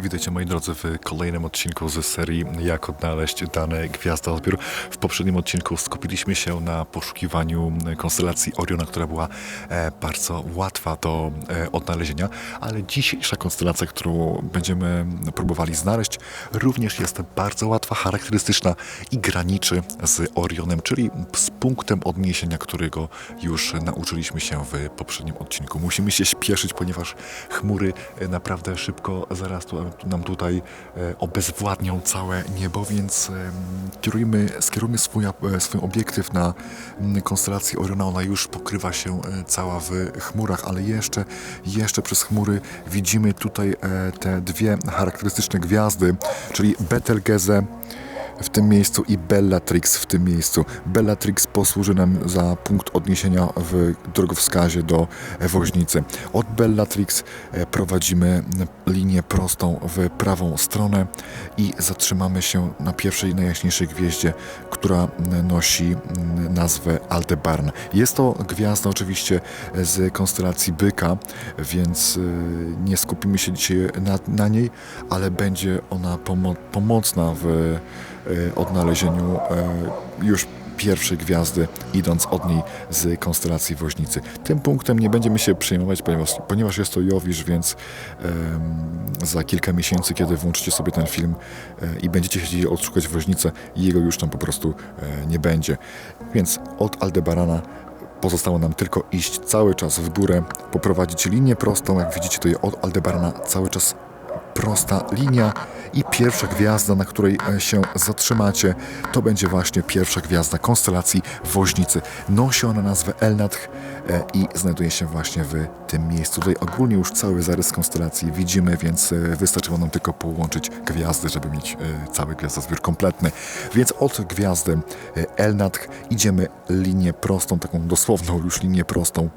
Witajcie moi drodzy w kolejnym odcinku z serii Jak odnaleźć dane gwiazdozbiór. W poprzednim odcinku skupiliśmy się na poszukiwaniu konstelacji Oriona, która była e, bardzo łatwa do e, odnalezienia, ale dzisiejsza konstelacja, którą będziemy próbowali znaleźć, również jest bardzo łatwa, charakterystyczna i graniczy z Orionem, czyli z punktem odniesienia, którego już nauczyliśmy się w poprzednim odcinku. Musimy się śpieszyć, ponieważ chmury e, naprawdę szybko zaraz tu, nam tutaj e, obezwładnią całe niebo, więc em, kierujmy, skierujmy swój, e, swój obiektyw na mm, konstelację Oriona. Ona już pokrywa się e, cała w chmurach, ale jeszcze, jeszcze przez chmury widzimy tutaj e, te dwie charakterystyczne gwiazdy, czyli Betelgeuse w tym miejscu i Bellatrix w tym miejscu. Bellatrix posłuży nam za punkt odniesienia w drogowskazie do woźnicy. Od Bellatrix e, prowadzimy linię prostą w prawą stronę i zatrzymamy się na pierwszej najjaśniejszej gwieździe, która nosi nazwę Aldebarn. Jest to gwiazda oczywiście z konstelacji Byka, więc e, nie skupimy się dzisiaj na, na niej, ale będzie ona pomo- pomocna w e, odnalezieniu e, już pierwszej gwiazdy, idąc od niej z konstelacji Woźnicy. Tym punktem nie będziemy się przejmować, ponieważ, ponieważ jest to Jowisz, więc em, za kilka miesięcy, kiedy włączycie sobie ten film e, i będziecie chcieli odszukać Woźnicę, jego już tam po prostu e, nie będzie. Więc od Aldebarana Pozostało nam tylko iść cały czas w górę, poprowadzić linię prostą, jak widzicie tutaj od Aldebarana cały czas prosta linia i pierwsza gwiazda, na której e, się zatrzymacie, to będzie właśnie pierwsza gwiazda konstelacji Woźnicy. Nosi ona nazwę Elnatch e, i znajduje się właśnie w tym miejscu. Tutaj ogólnie już cały zarys konstelacji widzimy, więc e, wystarczyło nam tylko połączyć gwiazdy, żeby mieć cały gwiazdozbiór kompletny. Więc od gwiazdy Elnatch idziemy linię prostą, taką dosłowną już linię prostą,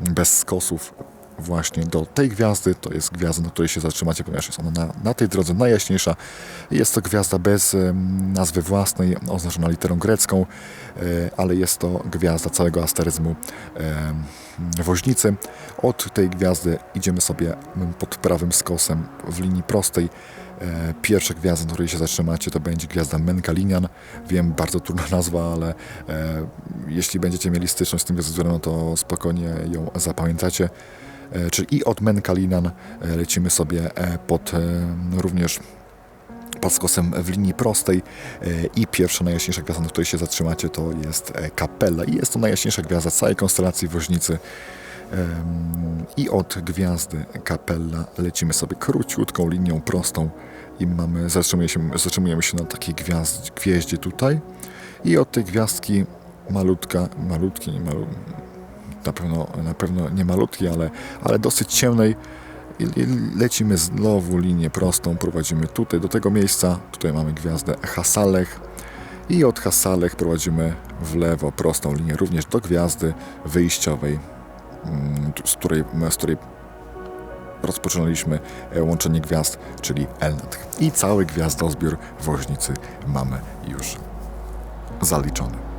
bez skosów, właśnie do tej gwiazdy. To jest gwiazda, na której się zatrzymacie, ponieważ jest ona na, na tej drodze najjaśniejsza. Jest to gwiazda bez nazwy własnej, oznaczona literą grecką, e, ale jest to gwiazda całego asteryzmu woźnicy. Od tej gwiazdy idziemy sobie pod prawym skosem w linii prostej. E, Pierwsza gwiazda, na której się zatrzymacie, to będzie gwiazda Menkalinian. Wiem, bardzo trudna nazwa, ale e, jeśli będziecie mieli styczność z tym gwiazdozbiorem, no to spokojnie ją zapamiętacie. E, Czyli i od Menkalinan e, lecimy sobie e, pod również pod skosem w linii prostej. I pierwsza najjaśniejsza gwiazda, na której się zatrzymacie, to jest Kapella i jest to najjaśniejsza gwiazda całej konstelacji Woźnicy. I od gwiazdy Kapella lecimy sobie króciutką linią prostą. I mamy, zatrzymujemy się, zatrzymujemy się na takiej gwiazd, gwieździe tutaj. I od tej gwiazdki malutka, malutki, nie malu, na pewno, na pewno nie malutki, ale, ale dosyć ciemnej i, lecimy znowu linię prostą, prowadzimy tutaj do tego miejsca, tutaj mamy gwiazdę Hasalech i od Hasalech prowadzimy w lewo prostą linię również do gwiazdy wyjściowej, mm, z której, z której rozpoczynaliśmy e, łączenie gwiazd, czyli Elnat. I cały gwiazdozbiór woźnicy mamy już zaliczony.